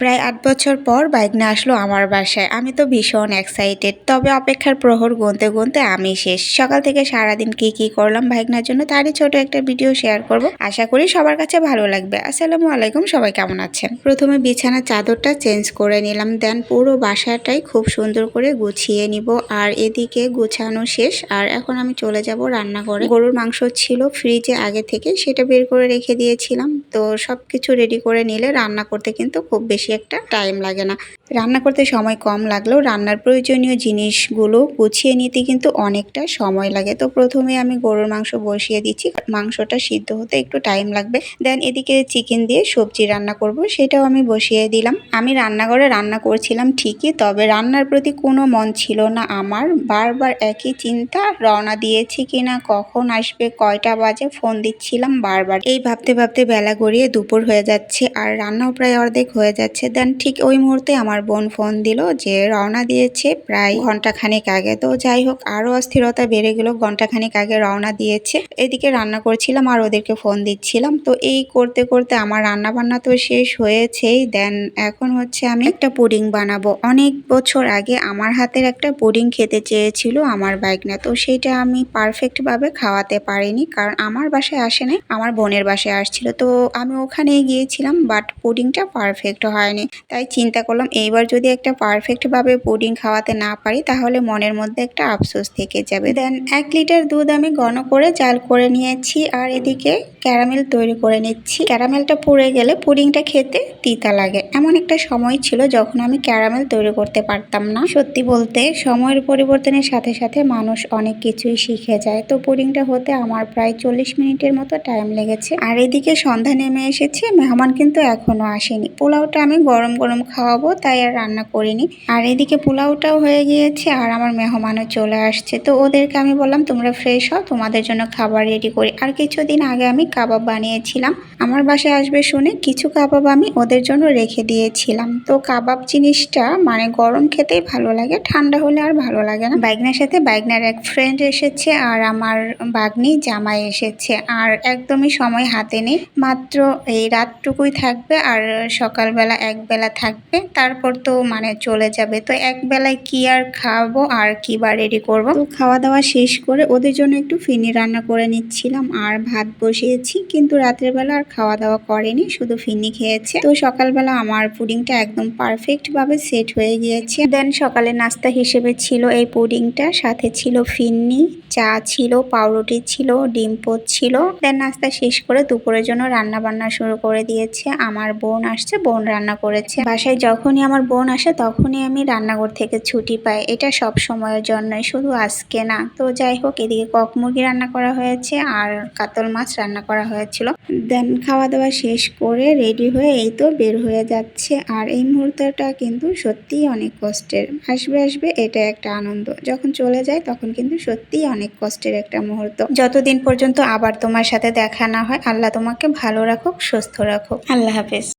প্রায় আট বছর পর বাইক নিয়ে আসলো আমার বাসায়। আমি তো ভীষণ এক্সাইটেড তবে অপেক্ষার প্রহর গুনতে গুনতে আমি শেষ। সকাল থেকে সারাদিন কি কি করলাম বাইকনার জন্য তারই ছোট একটা ভিডিও শেয়ার করব। আশা করি সবার কাছে ভালো লাগবে। আসসালামু আলাইকুম, সবাই কেমন আছেন? প্রথমে বিছানার চাদরটা চেঞ্জ করে নিলাম। দেন পুরো বাসাটাই খুব সুন্দর করে গুছিয়ে নিব। আর এদিকে গুছানো শেষ। আর এখন আমি চলে যাব রান্নাঘরে। গরুর মাংস ছিল ফ্রিজে আগে থেকে। সেটা বের করে রেখে দিয়েছিলাম। তো সব কিছু রেডি করে নিলে রান্না করতে কিন্তু খুব বেশি একটা টাইম লাগে না। রান্না করতে সময় কম লাগলেও রান্নার প্রয়োজনীয় জিনিসগুলো গুছিয়ে নিতে কিন্তু অনেকটা সময় লাগে। তো প্রথমে আমি গরুর মাংস বসিয়ে দিচ্ছি। মাংসটা সিদ্ধ হতে একটু টাইম লাগবে। দেন এদিকে চিকেন দিয়ে সবজি রান্না করব, সেটাও আমি বসিয়ে দিলাম। আমি রান্নাঘরে রান্না করছিলাম ঠিকই, তবে রান্নার প্রতি কোনো মন ছিল না আমার। বারবার একই চিন্তা রওনা দিয়েছি কিনা, কখন আসবে, কয়টা বাজে ফোন দিচ্ছিলাম বারবার। এই ভাবতে ভাবতে বেলা গড়িয়ে দুপুর হয়ে যাচ্ছে, আর রান্নাও প্রায় অর্ধেক হয়ে যাচ্ছে। দেন। ঠিক ওই মুহূর্তে আমার বোন ফোন দিল যে রওনা দিয়েছে প্রায় ঘণ্টা খানেক আগে। তো যাই হোক, আরও অস্থিরতা বেড়ে গেল ঘণ্টা খানেক আগে রওনা দিয়েছে। এদিকে রান্না করছিলাম আর ওদেরকে ফোন দিচ্ছিলাম। তো এই করতে করতে আমার রান্না বান্না তো শেষ হয়েছেই। দেন এখন হচ্ছে আমি একটা পুডিং বানাবো। অনেক বছর আগে আমার হাতের একটা পুডিং খেতে চেয়েছিল আমার বাইক না তো সেইটা আমি পারফেক্ট ভাবে খাওয়াতে পারিনি কারণ আমার বাসায় আসে নাই, আমার বোনের বাসায় আসছিল। তো আমি ওখানে গিয়েছিলাম বাট পুডিংটা পারফেক্ট হয়নি তাই চিন্তা করলাম এইবার যদি একটা পারফেক্টভাবে পুডিং খাওয়াতে না পারি, তাহলে মনের মধ্যে একটা আফসোস থেকে যাবে। দেন এক লিটার দুধ আমি ঘন করে জাল করে নিয়েছি আর এদিকে ক্যারামেল তৈরি করে নিচ্ছি। ক্যারামেলটা পুড়ে গেলে পুডিংটা খেতে তিতা লাগে। এমন একটা সময় ছিল যখন আমি ক্যারামেল তৈরি করতে পারতাম না। সত্যি বলতে সময়ের পরিবর্তনের সাথে সাথে মানুষ অনেক কিছুই শিখে যায়। তো পুডিংটা হতে আমার প্রায় চল্লিশ মিনিটের মতো টাইম লেগেছে। আর এদিকে সন্ধ্যা নেমে এসেছে, মেহমান কিন্তু এখনও আসেনি। পোলাওটা আমি গরম গরম খাওয়াবো, তাই আর রান্না করিনি। আর এদিকে পোলাওটাও হয়ে গিয়েছে, আর আমার মেহমানও চলে আসছে। তো ওদেরকে আমি বললাম, তোমরা ফ্রেশ হও, তোমাদের জন্য খাবার রেডি করি। আর কিছুদিন আগে আমি কাবাব বানিয়েছিলাম। আমার বাসায় আসবে শুনে কিছু কাবাব আমি ওদের জন্য রেখে দিয়েছিলাম। তো কাবাব জিনিসটা মানে গরম খেতেই ভালো লাগে, ঠান্ডা হলে আর ভালো লাগে না। বাইকনার সাথে বাইগনার এক ফ্রেন্ড এসেছে, আর আমার বাগনি জামাই এসেছে। আর একদমই সময় হাতে নেই, মাত্র এই রাতটুকুই থাকবে, আর সকালবেলা এক বেলা থাকবে, তারপর তো মানে চলে যাবে। তো এক বেলায় কি আর খাব আর কি বা রেডি করব? খাওয়া দাওয়া শেষ করে ওদের জন্য একটু ফিনি রান্না করে নিচ্ছিলাম। আর ভাত বসিয়েছি, কিন্তু রাতের বেলা আর খাওয়া দাওয়া করেনি, শুধু ফিনি খেয়েছে। তো সকালবেলা আমার পুডিংটা একদম পারফেক্ট ভাবে সেট হয়ে গিয়েছে। দেন সকালে নাস্তা হিসেবে ছিল এই পুডিংটা, সাথে ছিল ফিন্নি চা ছিল, পাউরুটি ছিল, ডিম পোচ ছিল। দেন নাস্তা শেষ করে দুপুরের জন্য রান্না বান্না শুরু করে দিয়েছে। আমার বোন আসছে, বোন রান্না করেছে। বাসায় যখনই আমার বোন আসে, তখনই আমি রান্নাঘর থেকে ছুটি পাই। এটা সব সময়ের জন্যই, শুধু আজকে না। তো যাই হোক, এদিকে কক মুরগি রান্না করা হয়েছে আর কাতল মাছ রান্না করা হয়েছিল। দেন খাওয়া দাওয়া শেষ করে রেডি হয়ে এই তো বের হয়ে যাচ্ছে। আর এই মুহূর্তটা কিন্তু সত্যিই অনেক কষ্টের। আসবে আসবে এটা একটা আনন্দ। যখন চলে যায়, তখন কিন্তু সত্যিই অনেক কষ্টের একটা মুহূর্ত। যতদিন পর্যন্ত আবার তোমার সাথে দেখা না হয়, আল্লাহ তোমাকে ভালো রাখুক, সুস্থ রাখুক। আল্লাহ হাফেজ।